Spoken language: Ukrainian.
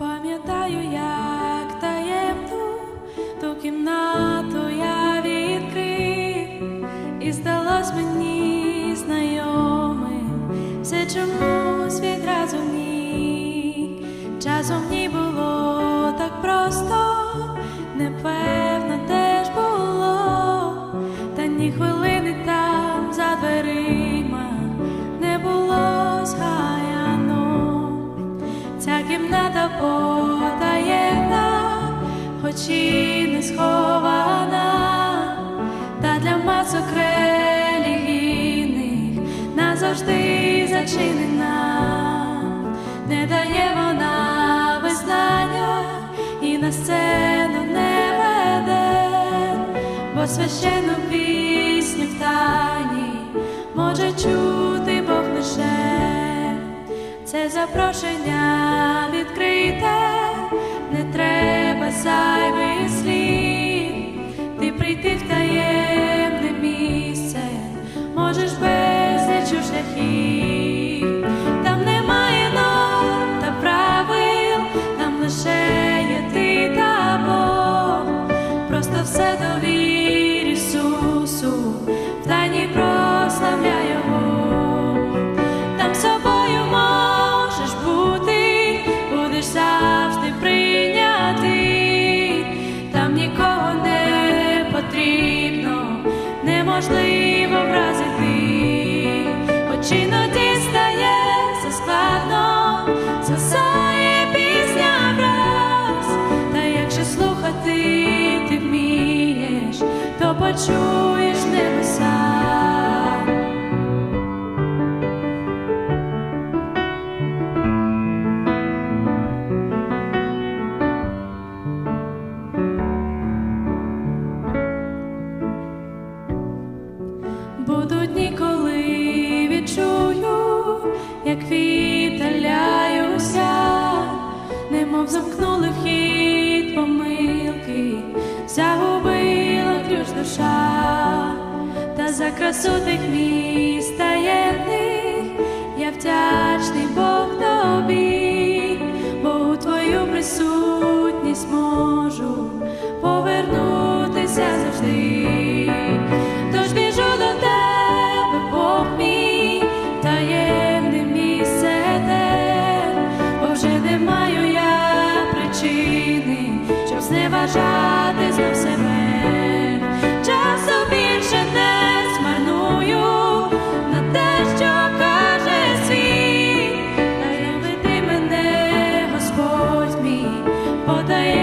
знаю, як таємну ту кімнату я відкрив, і здалось мені знайомим все чомусь відразу ній. Часом в ній було так просто, непевно теж було, та ні хвилини там за дверима кімната потаємна, хоч і не схована, та для масок релігійних назавжди зачинена, не дає вона визнання і на сцену не веде, бо священну пісню в тайні може чути Бог лише. Це запрошення відкрите, не треба зайвих неможливо вразити, хоч іноді стається складно, засає пісня враз, та якщо слухати ти вмієш, то почуєш замкнули вхід помилки, загубила ключ душа, та за красу тих міст таємних я вдячний Бог тобі, бо у твою присутність можу повернутися завжди. вважати знов себе, часу більше не змарную на те, що каже світ, та явити мене Господь мій подає.